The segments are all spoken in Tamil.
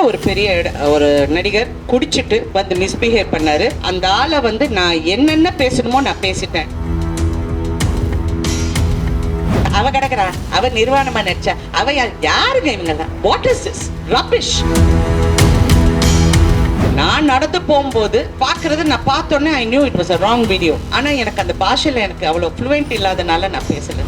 இடத்துல ஒரு பெரிய இட- ஒரு நடிகர் குடிச்சிட்டு வந்து மிஸ்பிஹேவ் பண்ணாரு. அந்த ஆளை வந்து நான் என்னென்ன பேசணுமோ நான் பேசிட்டேன். அவ கிடக்குறா அவ நிர்வாணமா நடிச்சா. அவ யாருங்க இவங்கெல்லாம்? வாட் இஸ் திஸ் ரபிஷ் நான் நடந்து போகும்போது பார்க்கறது நான் பார்த்தோன்னே I knew it was a wrong video ஆனால் எனக்கு அந்த பாஷையில எனக்கு அவ்வளோ ஃப்ளூவெண்ட் இல்லாதனால நான் பேசல.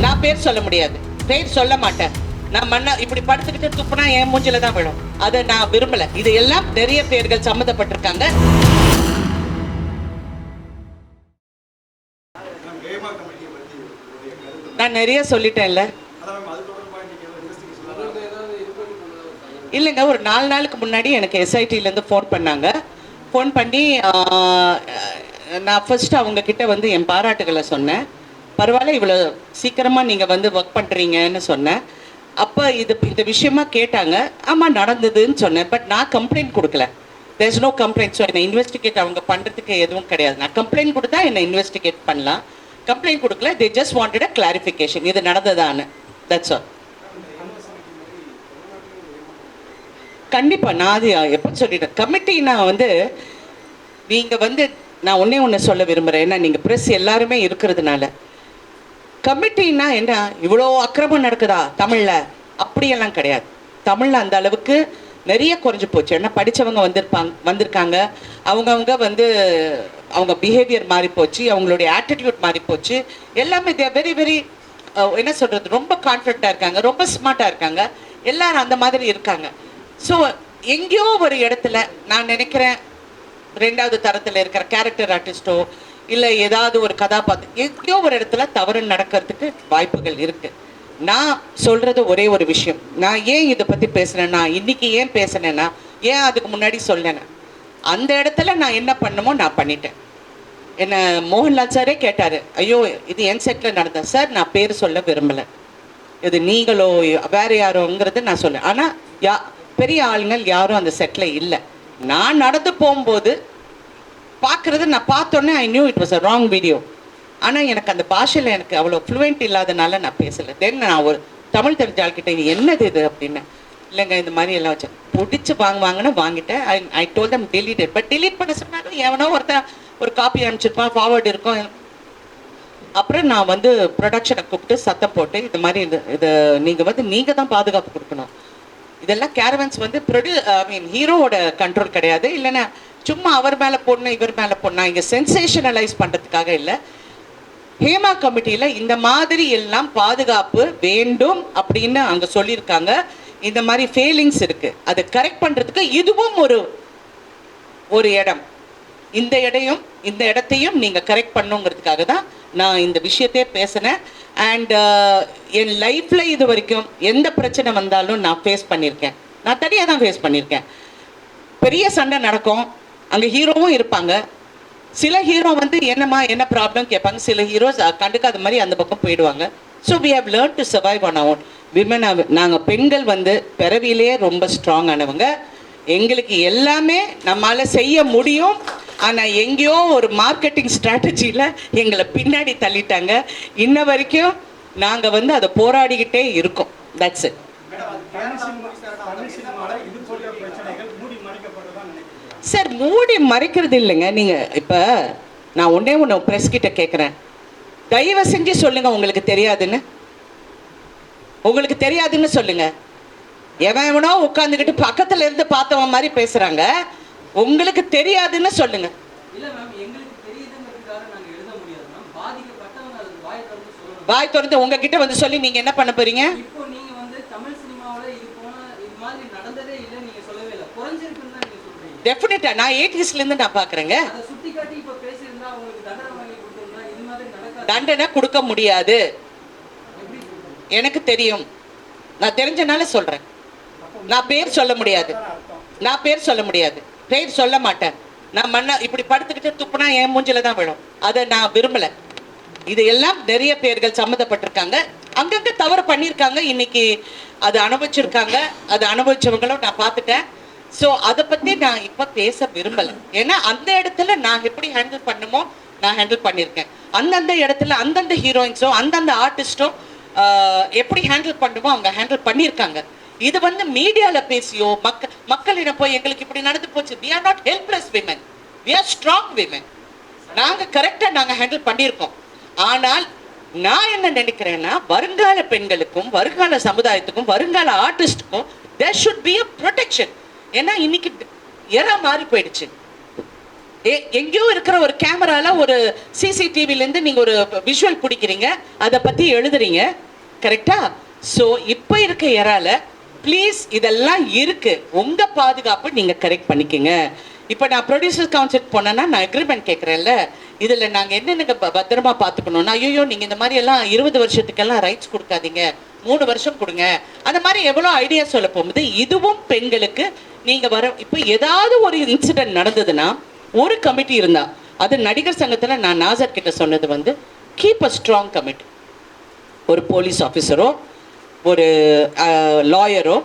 நான் பேர் சொல்ல முடியாது. பேர் சொல்ல மாட்டேன். நான் மண்ண இப்படி படுத்துக்கிட்டு துப்புனா என் மூஞ்சில தான் விழும். அதை நான் விரும்பல. இது எல்லாம் நிறைய பேர்கள் சம்மந்தப்பட்டிருக்காங்க. நான் நிறைய சொல்லிட்டேன்ல. இல்லைங்க ஒரு நாலு நாளுக்கு முன்னாடி எனக்கு எஸ்ஐடிலேருந்து ஃபோன் பண்ணாங்க. ஃபோன் பண்ணி நான் ஃபஸ்ட்டு அவங்கக்கிட்ட வந்து என் பாராட்டுகளை சொன்னேன். பரவாயில்ல இவ்வளோ சீக்கிரமாக நீங்கள் வந்து ஒர்க் பண்ணுறீங்கன்னு சொன்னேன். அப்போ இது இந்த விஷயமா கேட்டாங்க. ஆமாம் நடந்ததுன்னு சொன்னேன். பட் நான் கம்ப்ளைண்ட் கொடுக்கல. தேர்ஸ் நோ கம்ப்ளைண்ட் ஸோ என்னை இன்வெஸ்டிகேட் அவங்க பண்ணுறதுக்கு எதுவும் கிடையாது. நான் கம்ப்ளைண்ட் கொடுத்தா என்னை இன்வெஸ்டிகேட் பண்ணலாம். கம்ப்ளைண்ட் கொடுக்கல. They just wanted a clarification இது நடந்ததான்னு. தட்ஸ் ஆல் கண்டிப்பாக நான் அது எப்போ சொல்லிட்டேன்? கமிட்டினா வந்து நீங்கள் வந்து நான் ஒண்ணே ஒன்று சொல்ல விரும்புகிறேன் ஏன்னா நீங்கள் ப்ரெஸ் எல்லாருமே இருக்கிறதுனால. கமிட்டின்னா என்ன? இவ்வளோ அக்கிரமம் நடக்குதா தமிழில்? அப்படியெல்லாம் கிடையாது. தமிழில் அந்த அளவுக்கு நிறைய குறைஞ்சி போச்சு. ஏன்னா படித்தவங்க வந்திருப்பாங்க வந்திருக்காங்க. அவங்கவுங்க வந்து அவங்க பிஹேவியர் மாறி போச்சு. அவங்களுடைய ஆட்டிடியூட் மாறி போச்சு. எல்லாமே தே வெரி வெரி என்ன சொல்கிறது ரொம்ப கான்ஃபிடண்ட்டாக இருக்காங்க. ரொம்ப ஸ்மார்ட்டாக இருக்காங்க. எல்லாரும் அந்த மாதிரி இருக்காங்க. ஸோ எங்கேயோ ஒரு இடத்துல நான் நினைக்கிறேன் ரெண்டாவது தரத்தில் இருக்கிற கேரக்டர் ஆர்டிஸ்ட்டோ இல்லை ஏதாவது ஒரு கதாபாத்திரம். எங்கேயோ ஒரு இடத்துல தவறு நடக்கிறதுக்கு வாய்ப்புகள் இருக்கு. நான் சொல்றது ஒரே ஒரு விஷயம். நான் ஏன் இதை பத்தி பேசுனேன்னா இன்னைக்கு ஏன் பேசுனேன்னா ஏன் அதுக்கு முன்னாடி சொல்லலைன்னா அந்த இடத்துல நான் என்ன பண்ணணுமோ நான் பண்ணிட்டேன். என்ன மோகன்லால் சாரே கேட்டாரு ஐயோ இது என் செட்டில் நடந்த? சார் நான் பேர் சொல்ல விரும்பல. இது நீங்களோ வேற யாரோங்கிறது நான் சொல்ல ஆனா யா பெரிய ஆளுங்கள் யாரும் அந்த செட்ல இல்லை. நான் நடந்து போகும்போது பார்க்குறது நான் பார்த்தோன்னே I knew it was a wrong video ஆனால் எனக்கு அந்த பாஷையில் எனக்கு அவ்வளோ ஃப்ளூவெண்ட் இல்லாதனால நான் பேசல. தென் நான் ஒரு தமிழ் தெரிஞ்சாள்கிட்ட இது என்னது இது? அப்படின்னு. இல்லைங்க இந்த மாதிரி எல்லாம் வச்சேன் பிடிச்சி வாங்குவாங்கன்னு வாங்கிட்டேன். I I told them delete but delete பண்ண சொன்னாலும் எவனோ ஒருத்தன் ஒரு காப்பி அனுப்பிச்சிருப்பான் ஃபார்வர்டு இருக்கும். அப்புறம் நான் வந்து ப்ரொடக்ஷனை கூப்பிட்டு சத்தம் போட்டு இது மாதிரி இது இது நீங்கள் வந்து நீங்கள் தான் பாதுகாப்பு கொடுக்கணும். இதெல்லாம் கேரவன்ஸ் வந்து ப்ரொடியூ ஐ மீன் ஹீரோவோட கண்ட்ரோல் கிடையாது. இல்லைன்னா சும்மா அவர் மேலே போடணும் இவர் மேலே போடணும் இங்கே சென்சேஷனலைஸ் பண்ணுறதுக்காக இல்லை. ஹேமா கமிட்டியில் இந்த மாதிரி எல்லாம் பாதுகாப்பு வேண்டும் அப்படின்னு அங்கே சொல்லியிருக்காங்க. இந்த மாதிரி ஃபெயிலிங்ஸ் இருக்குது அதை கரெக்ட் பண்ணுறதுக்கு இதுவும் ஒரு ஒரு இடம். இந்த இடையும் இந்த இடத்தையும் நீங்கள் கரெக்ட் பண்ணுங்கிறதுக்காக தான் நான் இந்த விஷயத்தையே பேசினேன். அண்ட் uh, என் லைஃப்பில் இது வரைக்கும் எந்த பிரச்சனை வந்தாலும் நான் ஃபேஸ் பண்ணியிருக்கேன். நான் தனியாக தான் ஃபேஸ் பண்ணியிருக்கேன். பெரிய சண்டை நடக்கும். அங்கே ஹீரோவும் இருப்பாங்க. சில ஹீரோ வந்து என்னம்மா என்ன ப்ராப்ளம் கேட்பாங்க. சில ஹீரோஸ் கண்டுக்காத மாதிரி அந்த பக்கம் போயிடுவாங்க. So we have learn to survive on our own women நாங்கள் பெண்கள் வந்து பிறவிலேயே ரொம்ப ஸ்ட்ராங் ஆனவங்க. எங்களுக்கு எல்லாமே நம்மளால் செய்ய முடியும். ஆனால் எங்கேயோ ஒரு மார்க்கெட்டிங் ஸ்ட்ராட்டஜியில் எங்களை பின்னாடி தள்ளிட்டாங்க. இன்ன வரைக்கும் நாங்கள் வந்து அதை போராடிக்கிட்டே இருக்கோம். தட்ஸ் இட் சார் மூடி மறைக்கிறது இல்லைங்க. நீங்க இப்ப நான் ஒண்ணே ஒன்று ப்ரெஸ் கிட்ட கேட்குறேன் தயவு செஞ்சு சொல்லுங்க உங்களுக்கு தெரியாதுன்னு. உங்களுக்கு தெரியாதுன்னு சொல்லுங்க. எவன் எவனோ உட்காந்துக்கிட்டு பக்கத்துல இருந்து பார்த்தவன் மாதிரி பேசுறாங்க. உங்களுக்கு தெரியாதுன்னு சொல்லுங்க. இல்ல மேம் எங்களுக்கு தெரியுதுங்கிறதுக்காக நாங்க எழுத முடியாது மேம் பாதிக்கப்பட்டவங்க அது வாய் திறந்து உங்ககிட்ட வந்து சொல்லி நீங்க என்ன பண்ண போறீங்க இப்போ நீங்க வந்து தமிழ் சினிமாவுல இது போன இது மாதிரி நடந்ததே இல்லை நீங்க சொல்லவே இல்லை குறைஞ்சிருக்குன்னு தான் நீங்க சொல்றீங்க டெஃபினட்டா நான் 80s ல இருந்து நான் உங்களுக்கு தண்டனை கொடுக்க முடியாது. எனக்கு தெரியும். நான் தெரிஞ்சனால சொல்றேன். நான் பேர் சொல்ல முடியாது. நான் பேர் சொல்ல முடியாது. பேர் சொல்ல மாட்டேன். நான் மண்ண இப்படி படுத்துக்கிட்டு துப்புனா என் மூஞ்சில தான் விழும். அதை நான் விரும்பல. இது எல்லாம் நிறைய பேர்கள் சம்மந்தப்பட்டிருக்காங்க. அங்கங்க தவறு பண்ணியிருக்காங்க. இன்னைக்கு அது அனுபவிச்சிருக்காங்க. அது அனுபவிச்சவங்களும் நான் பார்த்துட்டேன். ஸோ அதை பற்றி நான் இப்போ பேச விரும்பலை. ஏன்னா அந்த இடத்துல நான் எப்படி ஹேண்டில் பண்ணுமோ நான் ஹேண்டில் பண்ணியிருக்கேன். அந்தந்த இடத்துல அந்தந்த ஹீரோயின்ஸோ அந்தந்த ஆர்டிஸ்டும் எப்படி ஹேண்டில் பண்ணுமோ அவங்க ஹேண்டில் பண்ணியிருக்காங்க. இது வந்து மீடியாவில் பேசியோ மக்க மக்களிடம் போய் எங்களுக்கு இப்படி நடந்து போச்சு. We are not helpless women we are strong women நாங்கள் கரெக்டாக நாங்கள் ஹேண்டில் பண்ணியிருக்கோம். ஆனால் நான் என்ன நினைக்கிறேன்னா வருங்கால பெண்களுக்கும் வருங்கால சமுதாயத்துக்கும் வருங்கால ஆர்டிஸ்டுக்கும் there should be a protection ஏன்னா இன்னைக்கு எறா மாறி போயிடுச்சு. எங்கேயோ இருக்கிற ஒரு கேமரால ஒரு சிசிடிவிலேருந்து நீங்கள் நீங்க ஒரு விஷுவல் பிடிக்கிறீங்க அதை பத்தி எழுதுறீங்க கரெக்டா ஸோ இப்போ இருக்க எறால ப்ளீஸ் இதெல்லாம் இருக்கு. உங்க பாதுகாப்பு நீங்க கரெக்ட் பண்ணிக்கங்க. இப்போ நான் ப்ரொடியூசர் கவுன்சில் போனேன்னா நான் அக்ரிமெண்ட் கேட்குறேன்ல இதில் நாங்கள் என்னென்ன ப- பத்திரமா பார்த்துக்கணும்னா ஐயோ நீங்கள் இந்த மாதிரி எல்லாம் இருபது வருஷத்துக்கெல்லாம் ரைட்ஸ் கொடுக்காதீங்க. மூணு வருஷம் கொடுங்க. அந்த மாதிரி எவ்வளோ ஐடியா சொல்ல போகும்போது இதுவும் பெண்களுக்கு நீங்கள் வர இப்போ ஏதாவது ஒரு இன்சிடென்ட் நடந்ததுன்னா ஒரு கமிட்டி இருந்தா அது நடிகர் சங்கத்தில் நான் நாசர் கிட்ட சொன்னது வந்து கீப் அ ஸ்ட்ராங் கமிட்டி ஒரு போலீஸ் ஆஃபீஸரோ ஒரு லாயரோ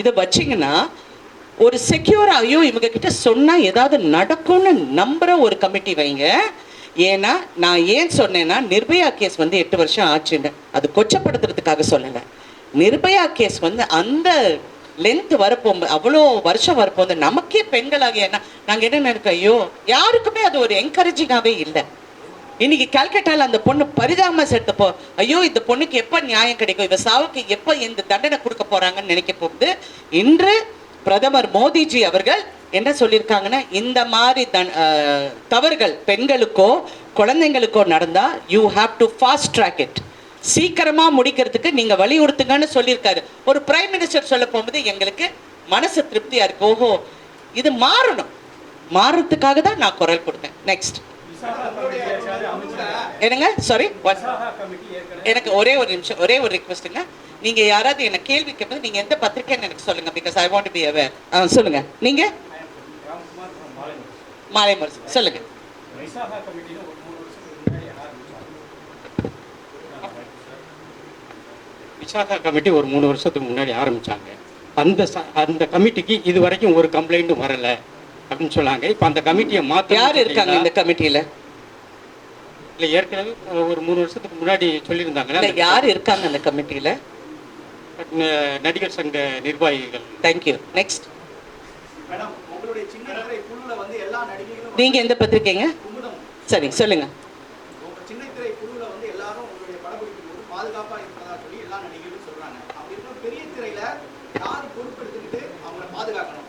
இதை வச்சிங்கன்னா ஒரு செக்யூர் ஐயோ இவங்க கிட்ட சொன்னால் ஏதாவது நடக்கும்னு நம்புகிற ஒரு கமிட்டி வைங்க. ஏன்னா நான் ஏன் சொன்னேன்னா நிர்பயா கேஸ் வந்து எட்டு வருஷம் ஆச்சுன்னு. அது கொச்சப்படுத்துறதுக்காக சொல்லலை. நிர்பயா கேஸ் வந்து அந்த லென்த் வரப்போகும்போது அவ்வளோ வருஷம் வரப்போகுது நமக்கே பெண்களாகிய ஏன்னா நாங்கள் என்ன நினைக்கிறோம் ஐயோ யாருக்குமே அது ஒரு என்கரேஜிங்காகவே இல்லை. இன்னைக்கு கல்கட்டாவில் அந்த பொண்ணு பரிதாபமா செத்தப்போ ஐயோ இந்த பொண்ணுக்கு எப்போ நியாயம் கிடைக்கும் இவ சாவுக்கு எப்போ இந்த தண்டனை கொடுக்க போகிறாங்கன்னு நினைக்க போகுது இன்று பிரதமர் மோடிஜி அவர்கள் என்ன சொல்லியிருக்காங்கன்னா இந்த மாதிரி தன்- தவறுகள் பெண்களுக்கோ குழந்தைங்களுக்கோ நடந்தால் you have to fast track it சீக்கிரமா முடிக்கிறதுக்கு நீங்க வலியுறுத்துங்கன்னு சொல்லியிருக்காரு. ஒரு பிரைம் மினிஸ்டர் சொல்ல போகும்போது எங்களுக்கு மனசு திருப்தியா இருக்கு. ஓஹோ இது மாறணும். மாறுறதுக்காக தான் நான் குரல் கொடுத்தேன். நெக்ஸ்ட் என்னங்க? சாரி எனக்கு ஒரே ஒரு நிமிஷம் ஒரே ஒரு ரிக்வெஸ்ட்டுங்க நீங்க யாராவது என்ன கேள்வி கேட்பது நீங்க எந்த பத்திரிக்கைன்னு எனக்கு சொல்லுங்க because I want be aware சொல்லுங்க. நீங்க? மாலை முரசு சொல்லுங்க. விசாகா கமிட்டி ஒரு மூணு வருஷத்துக்கு முன்னாடி ஆரம்பிச்சாங்க. அந்த ச- அந்த கமிட்டிக்கு இது வரைக்கும் ஒரு கம்ப்ளைண்ட்டும் வரல அப்படின்னு சொன்னாங்க. இப்போ அந்த கமிட்டியை மாத்த யார் இருக்காங்க இந்த கமிட்டியில? இல்ல ஏற்கனவே ஒரு மூணு வருஷத்துக்கு முன்னாடி இல்ல சொல்லியிருந்தாங்களே யார் இருக்காங்க அந்த கமிட்டியில? நடிகர் சங்க நிர்வாகிகள். தேங்க்யூ நெக்ஸ்ட் மேடம் உங்களுடைய சின்ன திரை குழுல வந்து எல்லா நடிகைகளும் நீங்க எந்த பத்திரிக்கைங்க? சரி சொல்லுங்க உங்க சின்ன திரை குழுல வந்து எல்லாரும் உங்களுடைய படப்பிடிக்கும் போது பாதுகாப்பா இருக்கிறதா சொல்லி எல்லா நடிகைகளும் சொல்றாங்க அப்படி இருக்கும் பெரிய திரையில யார் பொறுப்பெடுத்துக்கிட்டு அவங்கள பாதுகாக்கணும்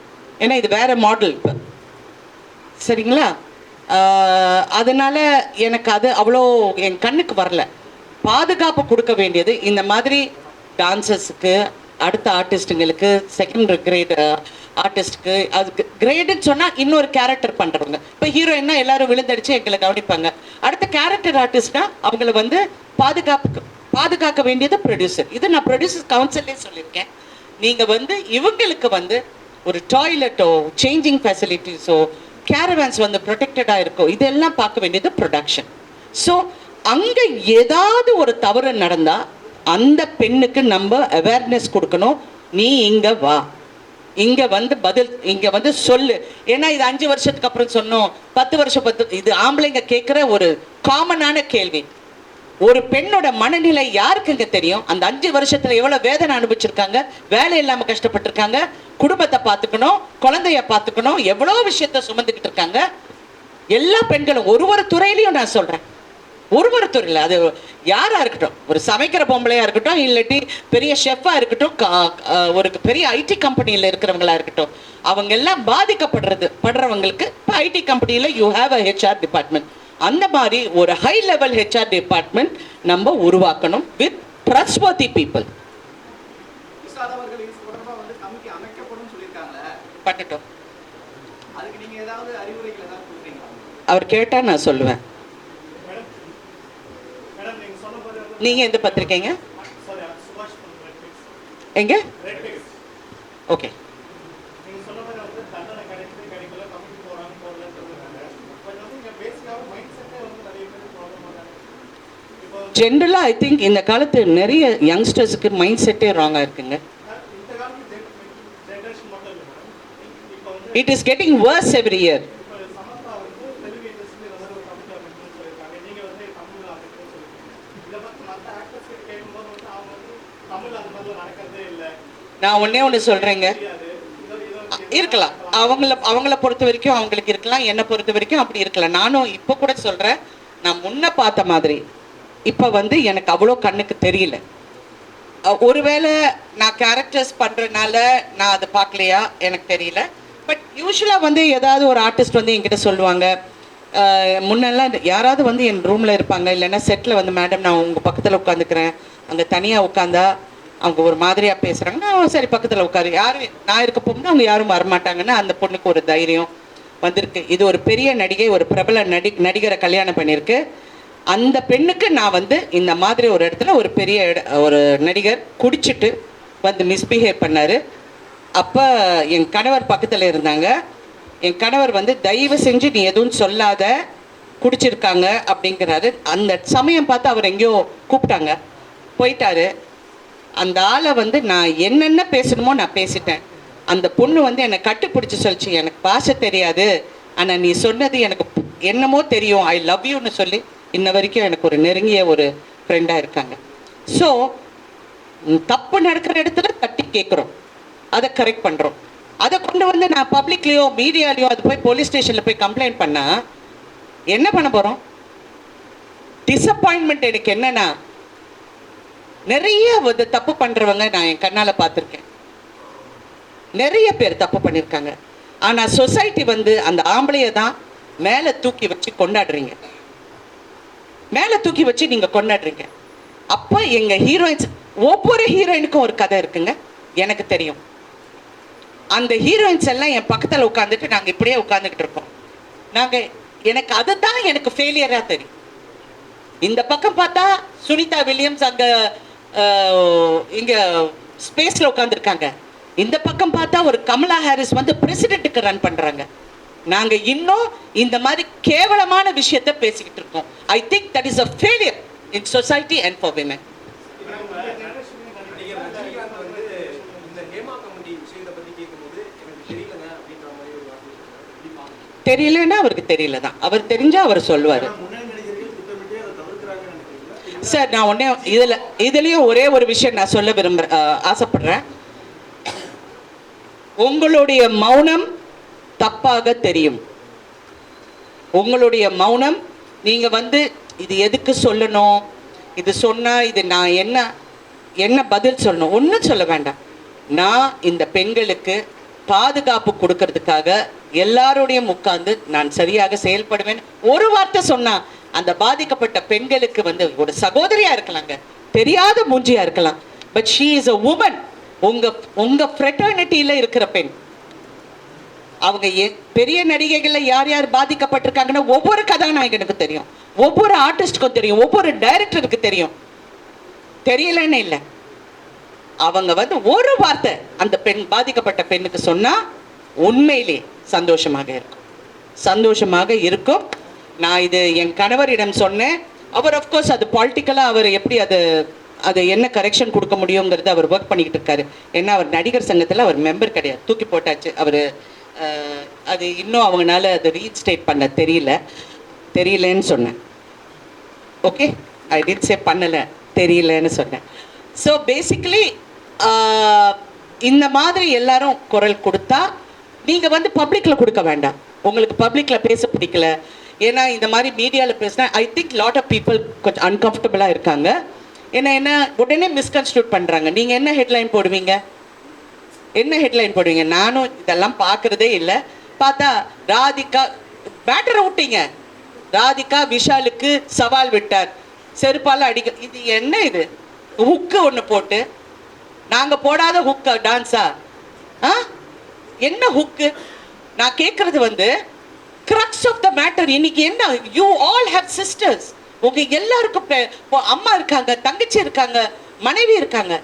ஏன்னா இது வேற மாடல் இப்போ சரிங்களா? அதனால் அதனால எனக்கு அது அவ்வளோ என் கண்ணுக்கு வரல. பாதுகாப்பு கொடுக்க வேண்டியது இந்த மாதிரி டான்சர்ஸுக்கு அடுத்த ஆர்டிஸ்ட்டுங்களுக்கு செகண்ட் கிரேட் ஆர்டிஸ்ட்டுக்கு அதுக்கு கிரேடுன்னு சொன்னால் இன்னொரு கேரக்டர் பண்ணுறவங்க இப்போ ஹீரோயின்னா எல்லாரும் விழுந்தடிச்சு எங்களை கவனிப்பாங்க. அடுத்த கேரக்டர் ஆர்டிஸ்ட்னா அவங்கள வந்து பாதுகாப்பு பாதுகாக்க வேண்டியது ப்ரொடியூசர் இது நான் ப்ரொடியூசர் கவுன்சிலே சொல்லியிருக்கேன். நீங்கள் வந்து இவங்களுக்கு வந்து ஒரு டாய்லெட்டோ சேஞ்சிங் ஃபெசிலிட்டிஸோ கேரவேன்ஸ் வந்து ப்ரொடெக்டடாக இருக்கோ இதெல்லாம் பார்க்க வேண்டியது ப்ரொடக்ஷன் ஸோ அங்கே ஏதாவது ஒரு தவறு நடந்தால் அந்த பெண்ணுக்கு நம்ம அவேர்னஸ் கொடுக்கணும் நீ இங்கே வா. இங்கே வந்து பதில் இங்கே வந்து சொல்லு. ஏன்னா இது அஞ்சு வருஷத்துக்கு அப்புறம் சொன்னோம். பத்து வருஷம் பத்து இது ஆம்பளைங்க கேட்குற ஒரு காமனான கேள்வி. ஒரு பெண்ணோட மனநிலை யாருக்குங்க தெரியும்? அந்த அஞ்சு வருஷத்துல எவ்வளவு வேதனை அனுபவிச்சிருக்காங்க? வேலை இல்லாம கஷ்டப்பட்டிருக்காங்க. குடும்பத்தை பார்த்துக்கணும் குழந்தைய பார்த்துக்கணும் எவ்வளவு விஷயத்த சுமந்துக்கிட்டு இருக்காங்க. எல்லா பெண்களும் ஒரு ஒரு துறையிலையும் நான் சொல்றேன். ஒரு ஒரு துறையில் அது யாரா இருக்கட்டும் ஒரு சமைக்கிற பொம்பளையா இருக்கட்டும் இல்லாட்டி பெரிய ஷெஃபா இருக்கட்டும் கா- ஒரு பெரிய ஐடி கம்பெனியில் இருக்கிறவங்களா இருக்கட்டும் அவங்க எல்லாம் பாதிக்கப்படுறது படுறவங்களுக்கு இப்போ ஐடி கம்பெனியில் you have a HR department அந்த மாதிரி ஒரு ஹை லெவல் ஹெச்ஆர் டிபார்ட்மெண்ட் நம்ம உருவாக்கணும் வித் ட்ரஸ்ட்வர்த்தி பீப்புள் பண்ணட்டும் அவர் கேட்டா நான் சொல்லுவேன். நீங்க எந்த பத்திரிக்கைங்க? எங்க? ஓகே நீங்க சொன்ன மாதிரி வந்து தண்டனை கிடைக்குது கிடைக்கல கமிட்டி போறாங்க போடலன்னு சொல்லுறாங்க பட் வந்து இங்க பேசிக்காக மைண்ட் செட்டே வந்து நிறைய பேருக்கு ப்ராப்ளமாக தானே இப்போ ஜென்ரலாக ஐ திங்க் இந்த காலத்து நிறைய யங்ஸ்டர்ஸுக்கு மைண்ட் செட்டே ராங்காக இருக்குங்க. It is getting worse every year நான் ஒன்னே ஒன்று சொல்கிறேங்க இருக்கலாம். அவங்கள அவங்கள பொறுத்த வரைக்கும் அவங்களுக்கு இருக்கலாம். என்னை பொறுத்த வரைக்கும் அப்படி இருக்கலாம். நானும் இப்போ கூட சொல்கிறேன் நான் முன்ன பார்த்த மாதிரி. இப்போ வந்து எனக்கு அவ்வளோ கண்ணுக்கு தெரியல. ஒருவேளை நான் கேரக்டர்ஸ் பண்ணுறதுனால நான் அதை பார்க்கலையா? எனக்கு தெரியல. பட் யூஸ்வலாக வந்து ஏதாவது ஒரு ஆர்டிஸ்ட் வந்து என்கிட்ட சொல்லுவாங்க. முன்னெல்லாம் யாராவது வந்து என் ரூமில் இருப்பாங்க. இல்லைன்னா செட்டில் வந்து மேடம் நான் உங்கள் பக்கத்தில் உட்காந்துக்கிறேன். அங்கே தனியாக உட்காந்தா அவங்க ஒரு மாதிரியாக பேசுகிறாங்க நான் சரி பக்கத்தில் உட்காரு. யாரும் நான் இருக்க போகும்போது அவங்க யாரும் வரமாட்டாங்கன்னு அந்த பொண்ணுக்கு ஒரு தைரியம் வந்திருக்கு. இது ஒரு பெரிய நடிகை ஒரு பிரபல நடி நடிகரை கல்யாணம் பண்ணியிருக்கு. அந்த பெண்ணுக்கு நான் வந்து இந்த மாதிரி ஒரு இடத்துல ஒரு பெரிய ஒரு நடிகர் குடிச்சிட்டு வந்து மிஸ்பிஹேவ் பண்ணார். அப்போ என் கணவர் பக்கத்தில் இருந்தாங்க. என் கணவர் வந்து தயவு செஞ்சு நீ எதுவும் சொல்லாத குடிச்சிருக்காங்க அப்படிங்கிறாரு. அந்த சமயம் பார்த்து அவர் எங்கேயோ கூப்பிட்டாங்க. போயிட்டாரு. அந்த ஆளை வந்து நான் என்னென்ன பேசணுமோ நான் பேசிட்டேன். அந்த பொண்ணு வந்து என்னை கட்டுப்பிடிச்சு சொல்லிச்சு. எனக்கு பாஷை தெரியாது. ஆனால் நீ சொன்னது எனக்கு என்னமோ தெரியும். ஐ லவ் யூன்னு சொல்லி இன்ன வரைக்கும் எனக்கு ஒரு நெருங்கிய ஒரு ஃப்ரெண்டாக இருக்காங்க. ஸோ தப்பு நடக்கிற இடத்துல தட்டி கேட்குறோம் அதை கரெக்ட் பண்ணுறோம் அதை கொண்டு வந்து நான் பப்ளிக்லேயோ மீடியாலேயோ அது போய் போலீஸ் ஸ்டேஷனில் போய் கம்ப்ளைண்ட் பண்ணால் என்ன பண்ண போகிறோம் டிசப்பாயின்மெண்ட் எனக்கு என்னன்னா நிறைய வந்து தப்பு பண்ணுறவங்க நான் என் கண்ணால் பார்த்துருக்கேன். நிறைய பேர் தப்பு பண்ணியிருக்காங்க ஆனால் சொசைட்டி வந்து அந்த ஆம்பளையை தான் மேலே தூக்கி வச்சு கொண்டாடுறீங்க. மேலே தூக்கி வச்சு நீங்கள் கொண்டாடுறீங்க. அப்போ எங்கள் ஹீரோயின்ஸ் ஒவ்வொரு ஹீரோயினுக்கும் ஒரு கதை இருக்குங்க. எனக்கு தெரியும். அந்த ஹீரோயின்ஸ் எல்லாம் என் பக்கத்தில் உட்காந்துட்டு நாங்கள் இப்படியே உட்காந்துக்கிட்டு இருப்போம். நாங்கள் எனக்கு அதுதான் எனக்கு ஃபெயிலியராக தெரியும். இந்த பக்கம் பார்த்தா சுனிதா வில்லியம்ஸ் அங்கே இங்கே ஸ்பேஸில் உட்காந்துருக்காங்க இந்த பக்கம் பார்த்தா ஒரு கமலா ஹாரிஸ் வந்து பிரசிடென்ட்டுக்கு ரன் பண்ணுறாங்க நாங்க இன்னும் இந்த மாதிரி கேவலமான விஷயத்த பேசிக்கிட்டு இருக்கோம். I think that is a failure in society and for women தெரியலன்னா அவருக்கு தெரியல தான் அவர் தெரிஞ்சா அவர் சொல்லுவார். சார் நான் உடனே இதில் இதுலேயும் ஒரே ஒரு விஷயம் நான் சொல்ல விரும்புகிறேன் ஆசைப்படுறேன். உங்களுடைய மௌனம் தப்பாக தெரியும். உங்களுடைய மௌனம் நீங்கள் வந்து இது எதுக்கு சொல்லணும்? இது சொன்னால் இது நான் என்ன என்ன பதில் சொல்லணும்? ஒன்றும் சொல்ல வேண்டாம். நான் இந்த பெண்களுக்கு பாதுகாப்பு கொடுக்கறதுக்காக எல்லாரோடையும் உட்கார்ந்து நான் சரியாக செயல்படுவேன். ஒரு வார்த்தை சொன்னா அந்த பாதிக்கப்பட்ட பெண்களுக்கு வந்து ஒரு சகோதரியா இருக்கலாங்க. தெரியாத மூஞ்சியா இருக்கலாம். But she is a woman உங்க உங்க ஃப்ரெட்டர்னிட்டியில இருக்கிற பெண். அவங்க எ- பெரிய நடிகைகள்ல யார் யார் பாதிக்கப்பட்டிருக்காங்கன்னு ஒவ்வொரு கதாநாயகனுக்கு தெரியும். ஒவ்வொரு ஆர்டிஸ்டுக்கும் தெரியும். ஒவ்வொரு டைரக்டருக்கு தெரியும். தெரியலன்னு இல்லை. அவங்க வந்து ஒரு வார்த்தை அந்த பெண் பாதிக்கப்பட்ட பெண்ணுக்கு சொன்னா உண்மையிலே சந்தோஷமாக இருக்கும். சந்தோஷமாக இருக்கும். நான் இது என் கணவரிடம் சொன்னேன். அவர் அஃப்கோர்ஸ் அது பாலிட்டிக்கலாக அவர் எப்படி அது அது என்ன கரெக்ஷன் கொடுக்க முடியுங்கிறது அவர் ஒர்க் பண்ணிக்கிட்டு இருக்காரு. ஏன்னா அவர் நடிகர் சங்கத்தில் அவர் மெம்பர் கிடையாது. தூக்கி போட்டாச்சு அவர். அது இன்னும் அவங்களால அதை ரீஸ்டேட் பண்ண தெரியல. தெரியலன்னு சொன்னேன். ஓகே ஐ டிட் சே பண்ணலை தெரியலன்னு சொன்னேன். ஸோ பேசிக்கலி இந்த மாதிரி எல்லாரும் குரல் கொடுத்தா நீங்கள் வந்து பப்ளிக்கில் கொடுக்க வேண்டாம். உங்களுக்கு பப்ளிக்கில் பேச பிடிக்கல. ஏன்னா இந்த மாதிரி மீடியாவில் பேசினா I think lot of people கொஞ்சம் அன்கம்ஃபர்டபுளாக இருக்காங்க. ஏன்னா என்ன உடனே மிஸ்கன்ஸ்டியூட் பண்ணுறாங்க நீங்கள் என்ன ஹெட்லைன் போடுவீங்க? என்ன ஹெட்லைன் போடுவீங்க? நானும் இதெல்லாம் பார்க்கறதே இல்லை. பார்த்தா ராதிகா பேட்டரை விட்டீங்க ராதிகா விஷாலுக்கு சவால் விட்டார். செருப்பால் அடிக்க இது என்ன இது? ஹுக்கு ஒன்று போட்டு. நாங்கள் போடாத ஹுக்கா டான்ஸா ஆ? என்ன ஹுக்கு நான் கேட்குறது வந்து கிரக்ஸ் ஆஃப் த மேட்டர் இன்னைக்கு என்ன? யூ ஆல் ஹேவ் சிஸ்டர்ஸ் உங்கள் எல்லாருக்கும் பெ- அம்மா இருக்காங்க தங்கச்சி இருக்காங்க மனைவி இருக்காங்க.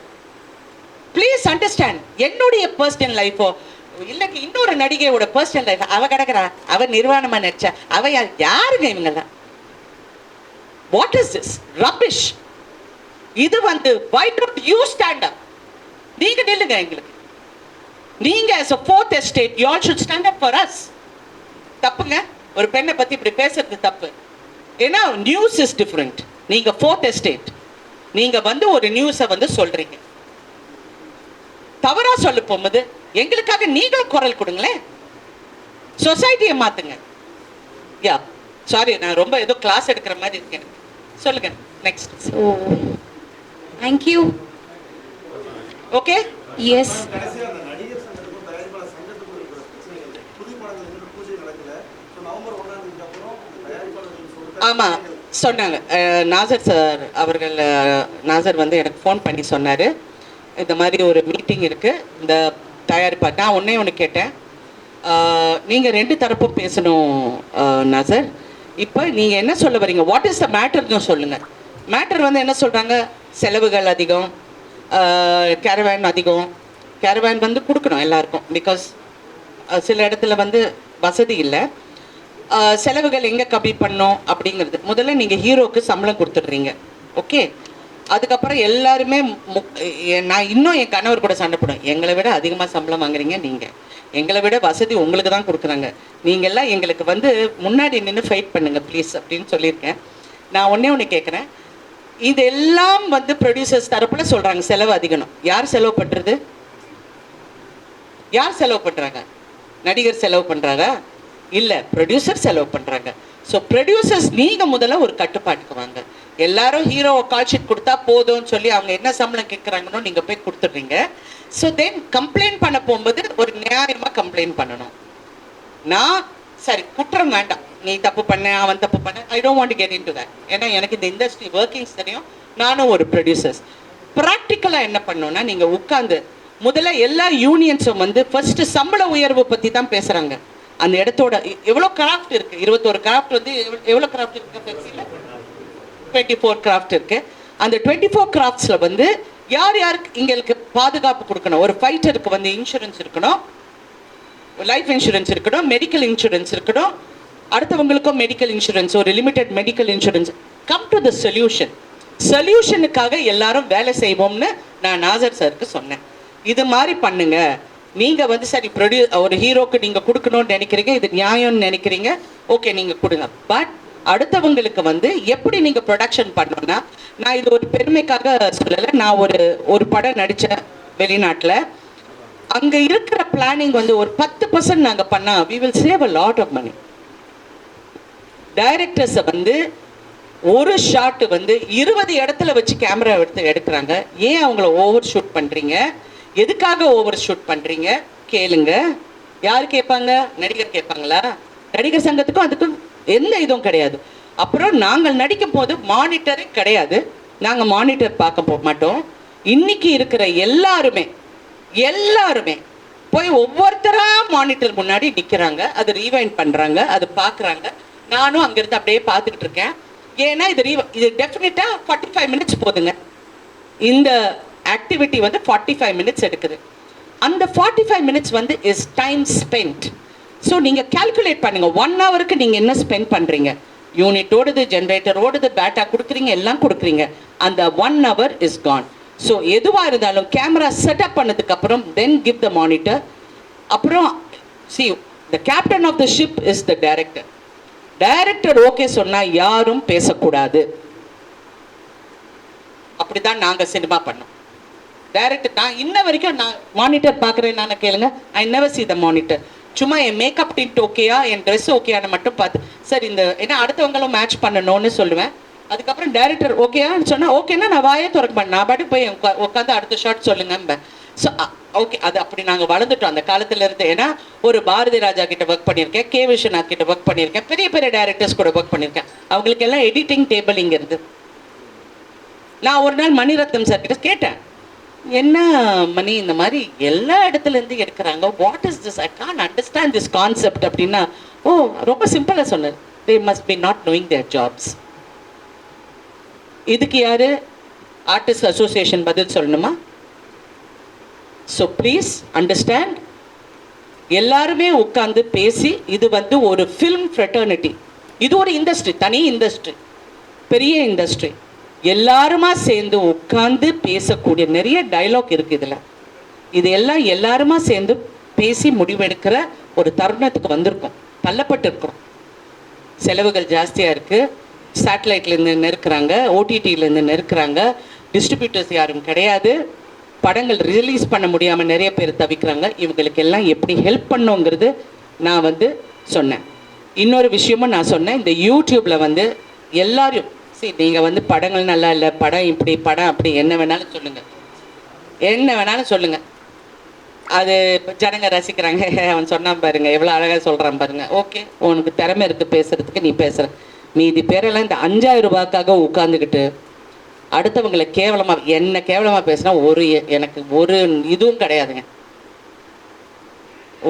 ப்ளீஸ் அண்டர்ஸ்டாண்ட் என்னுடைய பர்சனல் லைஃபோ இல்லைக்கு இன்னொரு நடிகையோட பர்சனல் லைஃப் அவ கிடக்குறா அவ நிர்வாணமா நடிச்சா அவ யார் யாருங்க இவங்கெல்லாம்? வாட் இஸ் திஸ் ரபிஷ் இது வந்து why don't you stand up நீங்க நில்லுங்க எங்களுக்கு. நீங்க as a fourth estate you all should stand up for us. தப்புங்க. ஒரு பெண்ணை பத்தி இப்படி பேசுறது தப்பு. ஏன்னா நியூஸ் இஸ் டிஃப்ரெண்ட் நீங்க ஃபோர்த் எஸ்டேட் நீங்க வந்து ஒரு நியூஸை வந்து சொல்றீங்க. தவறா சொல்ல போகும்போது எங்களுக்காக நீங்களும் குரல் கொடுங்களேன். சொசைட்டியை மாத்துங்க. யா சாரி நான் ரொம்ப ஏதோ கிளாஸ் எடுக்கிற மாதிரி இருக்கேன். சொல்லுங்க next So, thank you. Okay Yes. கடைசியா அந்த நடிகர் சங்கத்துக்கும் தயாரிப்பாளர் சங்கத்துக்கும் இருக்கிற பிரச்சனைகள் புது படங்கள் இன்னும் பூஜை நடக்கல. ஸோ நவம்பர் ஒன்றாம் தேதிக்கு அப்புறம் அந்த தயாரிப்பாளர்கள் சொல்ற ஆமா சொன்னாங்க. நாசர் சார் அவர்கள் நாசர் வந்து எனக்கு ஃபோன் பண்ணி சொன்னாரு. இந்த மாதிரி ஒரு மீட்டிங் இருக்குது இந்த தயாரிப்பா நான் ஒன்றே ஒன்று கேட்டேன். நீங்கள் ரெண்டு தரப்பும் பேசணும் நசர். இப்போ நீங்கள் என்ன சொல்ல வரீங்க வாட் இஸ் த மேட்டர்னு சொல்லுங்கள் மேட்டர் வந்து என்ன சொல்கிறாங்க செலவுகள் அதிகம் கேரவேன் அதிகம். கேரவேன் வந்து கொடுக்கணும் எல்லாருக்கும் பிகாஸ் சில இடத்துல வந்து வசதி இல்லை. செலவுகள் எங்கே கம்மி பண்ணோம் அப்படிங்கிறது. முதல்ல நீங்கள் ஹீரோக்கு சம்பளம் கொடுத்துட்றீங்க. ஓகே? அதுக்கப்புறம் எல்லாருமே நான் இன்னும் என் கணவர் கூட சண்டை போடுவேன். எங்களை விட அதிகமாக சம்பளம் வாங்குறீங்க நீங்கள் எங்களை விட வசதி உங்களுக்கு தான் கொடுக்குறாங்க. நீங்கள் எல்லாம் எங்களுக்கு வந்து முன்னாடி நின்று ஃபைட் பண்ணுங்கள் ப்ளீஸ் அப்படின்னு சொல்லியிருக்கேன். நான் ஒன்றே ஒன்று கேட்குறேன் இதெல்லாம் வந்து ப்ரொடியூசர்ஸ் தரப்பில் சொல்கிறாங்க செலவு அதிகம் யார் செலவு பண்ணுறது யார் செலவு பண்ணுறாங்க நடிகர் செலவு பண்ணுறாரா இல்லை ப்ரொடியூசர் செலவு பண்ணுறாங்க ஸோ ப்ரொடியூசர்ஸ் நீங்கள் முதல்ல ஒரு கட்டுப்பாட்டுக்கு வாங்க. எல்லாரும் ஹீரோ கால் ஷீட் கொடுத்தா போதும்னு சொல்லி அவங்க என்ன சம்பளம் கேட்குறாங்கன்னு நீங்க போய் கொடுத்துடுறீங்க. ஸோ தென் கம்ப்ளைண்ட் பண்ண போகும்போது ஒரு நியாயமா கம்ப்ளைண்ட் பண்ணணும். நான் சரி குற்றம் வேண்டாம். நீ தப்பு பண்ண அவன் தப்பு பண்ண I don't want get into that ஏன்னா எனக்கு இந்த இண்டஸ்ட்ரி ஒர்க்கிங்ஸ் தெரியும். நானும் ஒரு ப்ரொடியூசர்ஸ் ப்ராக்டிக்கலாக என்ன பண்ணோம்னா நீங்கள் உட்காந்து முதல்ல எல்லா யூனியன்ஸும் வந்து ஃபர்ஸ்ட் சம்பள உயர்வு பற்றி தான் பேசுகிறாங்க அந்த இடத்தோட எவ்வளோ கிராஃப்ட் இருக்குது இருபத்தோரு கிராஃப்ட் வந்து எவ்வளோ- எவ்வளோ கிராஃப்ட் இருக்குது டுவெண்ட்டி ஃபோர் கிராஃப்ட் இருக்கு. அந்த டுவெண்ட்டி ஃபோர் கிராஃப்ட்ஸில் வந்து யார் யாருக்கு எங்களுக்கு பாதுகாப்பு கொடுக்கணும்? ஒரு ஃபைட்டருக்கு வந்து இன்சூரன்ஸ் இருக்கணும். லைஃப் இன்சூரன்ஸ் இருக்கணும் மெடிக்கல் இன்சூரன்ஸ் இருக்கணும். அடுத்தவங்களுக்கும் மெடிக்கல் இன்சூரன்ஸ் ஒரு limited medical insurance come to the solution சொல்யூஷனுக்காக எல்லாரும் வேலை செய்வோம்னு நான் நாசர் சாருக்கு சொன்னேன். இது மாதிரி பண்ணுங்க. நீங்க வந்து சரி ப்ரொடியூ ஒரு ஹீரோக்கு நீங்க கொடுக்கணும்னு நினைக்கிறீங்க இது நியாயம்னு நினைக்கிறீங்க ஓகே நீங்க கொடுங்க. பட் அடுத்தவங்களுக்கு வந்து எப்படி நீங்க ப்ரொடக்ஷன் பண்ணணும்னா நான் இது ஒரு பெருமைக்காக சொல்லலை நான் ஒரு ஒரு படம் நடித்தேன் வெளிநாட்டில் அங்க இருக்கிற பிளானிங் வந்து ஒரு பத்து பர்சன்ட் நாங்க பண்ணா we will save a lot of money டைரக்டர்ஸை வந்து ஒரு ஷாட் வந்து இருபது இடத்துல வச்சு கேமரா எடுத்து எடுக்கிறாங்க. ஏன் அவங்கள ஓவர் ஷூட் பண்றீங்க? எதுக்காக ஓவர் ஷூட் பண்றீங்க? கேளுங்க. யார் கேட்பாங்க? நடிகர் கேட்பாங்களா? நடிகர் சங்கத்துக்கும் அதுக்கும் எந்த இதுவும் கிடையாது. அப்புறம் நாங்கள் நடிக்கும் போது மானிட்டரே கிடையாது. நாங்கள் மானிட்டர் பார்க்க போக மாட்டோம். இன்னைக்கு இருக்கிற எல்லாருமே எல்லாருமே போய் ஒவ்வொருத்தரா மானிட்டர் முன்னாடி நிற்கிறாங்க அது ரீவைண்ட் பண்ணுறாங்க அது பார்க்குறாங்க நானும் அங்கேருந்து அப்படியே பார்த்துக்கிட்டு இருக்கேன். ஏன்னா இது ரீ இது டெஃபினட்டாக ஃபார்ட்டி ஃபைவ் மினிட்ஸ் போதுங்க. இந்த ஆக்டிவிட்டி வந்து ஃபார்ட்டி ஃபைவ் மினிட்ஸ் எடுக்குது. அந்த ஃபார்ட்டி ஃபைவ் மினிட்ஸ் வந்து இஸ் டைம் ஸ்பெண்ட் ஸோ நீங்கள் கால்குலேட் பண்ணுங்கள் ஒன் ஹவருக்கு நீங்கள் என்ன ஸ்பெண்ட் பண்ணுறீங்க யூனிட் ஓடுது ஜென்ரேட்டர் ஓடுது பேட்டா கொடுக்குறீங்க எல்லாம் கொடுக்குறீங்க. அந்த one hour is gone so எதுவாக இருந்தாலும் கேமரா செட்டப் பண்ணதுக்கப்புறம் தென் கிவ் த மானிட்டர் அப்புறம் see the captain of the ship is the director director okay சொன்னால் யாரும் பேசக்கூடாது. அப்படிதான் நாங்கள் சினிமா பண்ணோம். டைரக்டர் நான் இன்ன வரைக்கும் நான் மானிட்டர் பார்க்குறேன் நான் கேளுங்க. I never see the monitor சும்மா என் மேக்கப் டிட் ஓகேயா என் ட்ரெஸ் ஓகேயான்னு மட்டும் பார்த்து சார் இந்த ஏன்னா அடுத்தவங்களும் மேட்ச் பண்ணணும்னு சொல்லுவேன். அதுக்கப்புறம் டேரக்டர் ஓகேயான்னு சொன்னால் ஓகேன்னா நான் வாயே திறக்க நான் பாட்டு போய் உட்காந்து அடுத்த ஷாட் சொல்லுங்க ஸோ ஓகே அது அப்படி நாங்கள் வளர்ந்துட்டோம் அந்த காலத்துல இருந்து. ஏன்னா ஒரு பாரதி ராஜா கிட்ட ஒர்க் பண்ணியிருக்கேன் கே. விஸ்வநாத் கிட்ட ஒர்க் பண்ணியிருக்கேன் பெரிய பெரிய டேரக்டர்ஸ் கூட ஒர்க் பண்ணியிருக்கேன். அவங்களுக்கு எல்லாம் எடிட்டிங் டேபிள் இங்கே இருந்து. நான் ஒரு நாள் மணிரத்னம் சார் கிட்ட கேட்டேன் என்ன மணி இந்த மாதிரி எல்லா இடத்துலேருந்து எடுக்கிறாங்க. What is this I can understand this concept அப்படின்னா ஓ ரொம்ப சிம்பிளாக சொன்னார். They must be not knowing their jobs இதுக்கு யார்? ஆர்டிஸ்ட் அசோசியேஷன் பதில் சொல்லணுமா? ஸோ ப்ளீஸ் அண்டர்ஸ்டாண்ட் எல்லாருமே உட்காந்து பேசி இது வந்து ஒரு ஃபிலிம் ஃப்ரெட்டர்னிட்டி இது ஒரு இண்டஸ்ட்ரி தனி இண்டஸ்ட்ரி பெரிய இண்டஸ்ட்ரி எல்லாருமா சேர்ந்து உட்காந்து பேசக்கூடிய நிறைய டைலாக் இருக்குது இதில். இது எல்லாம் எல்லாருமா சேர்ந்து பேசி முடிவெடுக்கிற ஒரு தருணத்துக்கு வந்திருக்கோம். தள்ளப்பட்டிருக்கிறோம் செலவுகள் ஜாஸ்தியாக இருக்குது சேட்டலைட்லேருந்து நெருக்கிறாங்க. ஓடிடியிலேருந்து நெருக்கிறாங்க. டிஸ்ட்ரிபியூட்டர்ஸ் யாரும் கிடையாது. படங்கள் ரிலீஸ் பண்ண முடியாமல் நிறைய பேர் தவிக்கிறாங்க. இவங்களுக்கு எல்லாம் எப்படி ஹெல்ப் பண்ணுங்கிறது நான் வந்து சொன்னேன். இன்னொரு விஷயமும் நான் சொன்னேன். இந்த யூடியூப்பில் வந்து எல்லாரும் சரி நீங்கள் வந்து படங்கள் நல்லா இல்லை படம் இப்படி படம் அப்படி என்ன வேணாலும் சொல்லுங்கள் என்ன வேணாலும் சொல்லுங்கள் அது ஜனங்க ரசிக்கிறாங்க. அவன் சொன்னான் பாருங்க எவ்வளோ அழகாக சொல்கிறான் பாருங்க. ஓகே உனக்கு திறமை இருக்குது பேசுகிறதுக்கு நீ பேசுகிற மீதி பேரெல்லாம் இந்த அஞ்சாயிரம் ரூபாய்க்காக உட்காந்துக்கிட்டு அடுத்தவங்களை கேவலமாக என்ன கேவலமாக பேசுனா ஒரு எனக்கு ஒரு இதுவும் கிடையாதுங்க.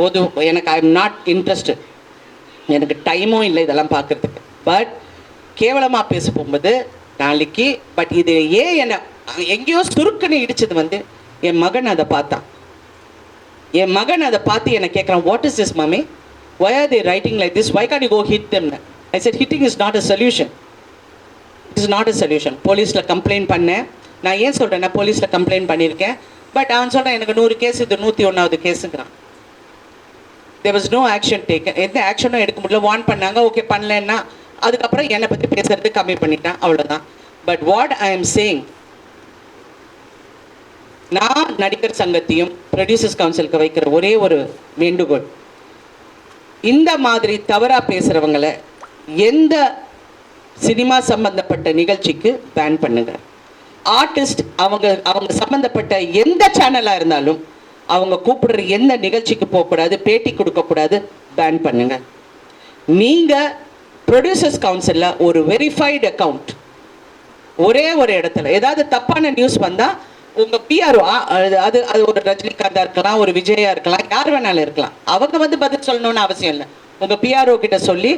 ஒரு எனக்கு ஐ எம் நாட் இன்ட்ரெஸ்டட் எனக்கு டைமும் இல்லை இதெல்லாம் பார்க்கறதுக்கு. பட் கேவலமாக பேச போகும்போது நாளைக்கு பட் இது ஏன் என்னை எங்கேயோ சுருக்குன்னு இடிச்சது வந்து என் மகன் அதை பார்த்தான். என் மகன் அதை பார்த்து என்னை கேட்குறான் what is this mummy why are they writing like this why can you go hit them? I said hitting is not a solution it's not a solution போலீஸில் கம்ப்ளைண்ட் பண்ணேன். நான் ஏன் சொல்கிறேன்னா போலீஸில் கம்ப்ளைண்ட் பண்ணியிருக்கேன். பட் அவன் சொல்கிறான் எனக்கு நூறு கேஸ் இது நூற்றி ஒன்றாவது கேஸுங்கிறான் there was no action taken எந்த ஆக்ஷனும் எடுக்க முடியல. வார்ன் பண்ணாங்க. ஓகே பண்ணலன்னா அதுக்கப்புறம் என்னை பற்றி பேசுறது கம்மி பண்ணிட்டேன் அவ்வளோதான் but what I am saying நான் நடிகர் சங்கத்தையும் ப்ரொடியூசர்ஸ் கவுன்சிலுக்கு வைக்கிற ஒரே ஒரு வேண்டுகோள். இந்த மாதிரி தவறாக பேசுகிறவங்களை எந்த சினிமா சம்பந்தப்பட்ட நிகழ்ச்சிக்கு பேன் பண்ணுங்க. ஆர்டிஸ்ட் அவங்க அவங்க சம்பந்தப்பட்ட எந்த சேனலாக இருந்தாலும் அவங்க கூப்பிடுற எந்த நிகழ்ச்சிக்கு போகக்கூடாது பேட்டி கொடுக்கக்கூடாது பேன் பண்ணுங்க. நீங்கள் ப்ரொடியூசர்ஸ் கவுன்சிலில் ஒரு வெரிஃபைடு அக்கவுண்ட் ஒரே ஒரு இடத்துல. ஏதாவது தப்பான நியூஸ் வந்தால் உங்கள் பிஆர்ஓ அது அது அது ஒரு ரஜினிகாந்தாக இருக்கலாம் ஒரு விஜயா இருக்கலாம் யார் வேணாலும் இருக்கலாம். அவங்க வந்து பதில் சொல்லணும்னு அவசியம் இல்லை. உங்கள் பிஆர்ஓ கிட்ட சொல்லி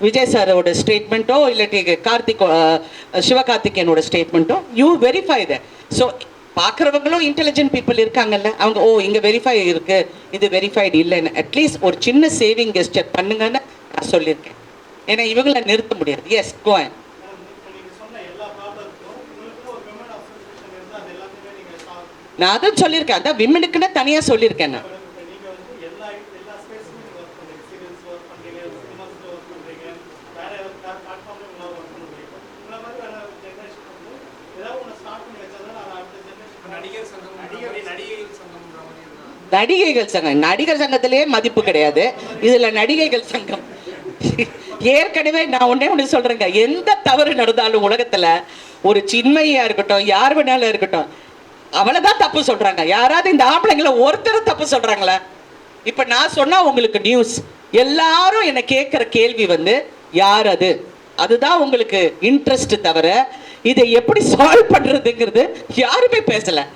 விஜய் சாரோட ஸ்டேட்மெண்ட்டோ இல்லாட்டி கார்த்திக் அஹ், சிவகார்த்திகேயனோட ஸ்டேட்மெண்ட்டோ யூ வெரிஃபை த ஸோ பார்க்குறவங்களும் இன்டெலிஜென்ட் பீப்புள் இருக்காங்கல்ல. அவங்க ஓ இங்கே வெரிஃபை இருக்குது இது வெரிஃபைடு இல்லைன்னு. அட்லீஸ்ட் ஒரு சின்ன சேவிங் கெஸ்டர் பண்ணுங்கன்னு நான் சொல்லியிருக்கேன். ஏன்னா இவங்கள நிறுத்த முடியாது. எஸ் கோயன் நான் அதான் சொல்லியிருக்கேன். அதான் விமனுக்குன்னு தனியாக சொல்லியிருக்கேன் நான். நடிகைகள் சங்கம். நடிகர் சங்கத்திலேயே மதிப்பு கிடையாது. இதுல நடிகைகள் சங்கம். ஏற்கனவே நான் ஒண்ணே ஒன்று சொல்றேங்க. எந்த தவறு நடந்தாலும் உலகத்துல ஒரு சின்மையா இருக்கட்டும் யார் வேணாலும் இருக்கட்டும் அவளைதான் தப்பு சொல்றாங்க. யாராவது இந்த ஆம்பளைங்கள ஒருத்தர் தப்பு சொல்றாங்களா? இப்ப நான் சொன்னா உங்களுக்கு நியூஸ் எல்லாரும் என்னை கேட்குற கேள்வி வந்து யார் அது? அதுதான் உங்களுக்கு இன்ட்ரெஸ்ட் தவிர இதை எப்படி சால்வ் பண்றதுங்கிறது யாருமே பேசல.